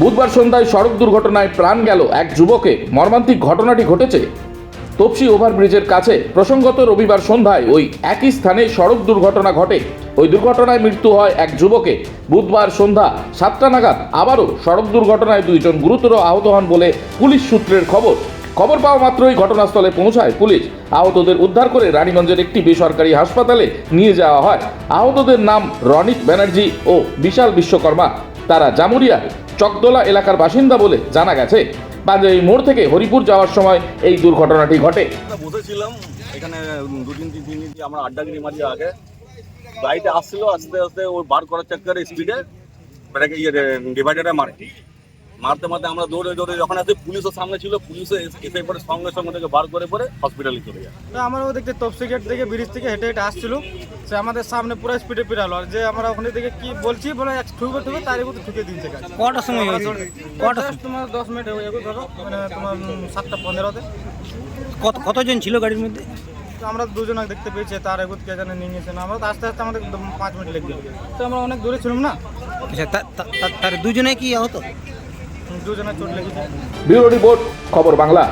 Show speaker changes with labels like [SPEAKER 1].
[SPEAKER 1] বুধবার সন্ধ্যায় সড়ক দুর্ঘটনায় প্রাণ গেল এক যুবকে। মর্মান্তিক ঘটনাটি ঘটেছে। তপসি ওভারব্রিজের কাছে প্রসঙ্গত রবিবার সন্ধ্যায় ওই একই স্থানে সড়ক দুর্ঘটনা ঘটে। ওই দুর্ঘটনায় মৃত্যু হয় এক যুবকে। বুধবার সন্ধ্যা সাতটা নাগাদ আবারও সড়ক দুর্ঘটনায় দুইজন গুরুতর আহত হন বলে পুলিশ সূত্রের খবর। খবর পাওয়া মাত্রই ঘটনাস্থলে পৌঁছায় পুলিশ। আহতদের উদ্ধার করে রানীগঞ্জের একটি বেসরকারি হাসপাতালে নিয়ে যাওয়া হয়। আহতদের নাম রনিক ব্যানার্জি ও বিশাল বিশ্বকর্মা। তারা জামুরিয়া চকদোলা এলাকার বাসিন্দা বলে জানা গেছে। বাজারের মোড় থেকে হরিপুর যাওয়ার সময় এই দুর্ঘটনাটি ঘটে।
[SPEAKER 2] বসেছিলাম, এখানে দু তিন তিন দিন আমরা আড্ডাগিরি মারি আগে। গাড়িতে আসছিল, আস্তে আস্তে ওর বার করার চক্করে স্পিডে ইয়ে ডিভাইডারে মারে। মারতে মারতে আমরা দৌড়ে দৌড়ে যখন আসে পুলিশের সামনে ছিল পুলিশে এসে পরে সঙ্গে সঙ্গে থেকে বার করে পরে হসপিটালে চলে যায়।
[SPEAKER 3] তো আমরা দেখতে তপসি গেট থেকে ব্রিজ থেকে হেঁটে হেঁটে আসছিল। সে আমাদের সামনে পুরো স্পিডে পিরালো। আর যে আমরা ওখানে থেকে কি বলছি বলে এক ঠুকে ঠুকে তার উপর ঠুকে দিয়েছে
[SPEAKER 4] কটার সময় হয়েছে?
[SPEAKER 3] কটা তোমার দশ মিনিট হয়ে যাবে ধরো। মানে তোমার সাতটা পনেরোতে।
[SPEAKER 4] কত কতজন ছিল গাড়ির মধ্যে?
[SPEAKER 3] তো আমরা দুজন দেখতে পেয়েছি তার এগুত কে জানে নিয়ে গেছে না। আমরা তো আস্তে আস্তে আমাদের পাঁচ মিনিট লেগে তো আমরা অনেক দূরে ছিলাম না।
[SPEAKER 4] আচ্ছা তার দুজনে কি আহত?
[SPEAKER 3] দুজনের চোট
[SPEAKER 1] রিপোর্ট খবর বাংলা।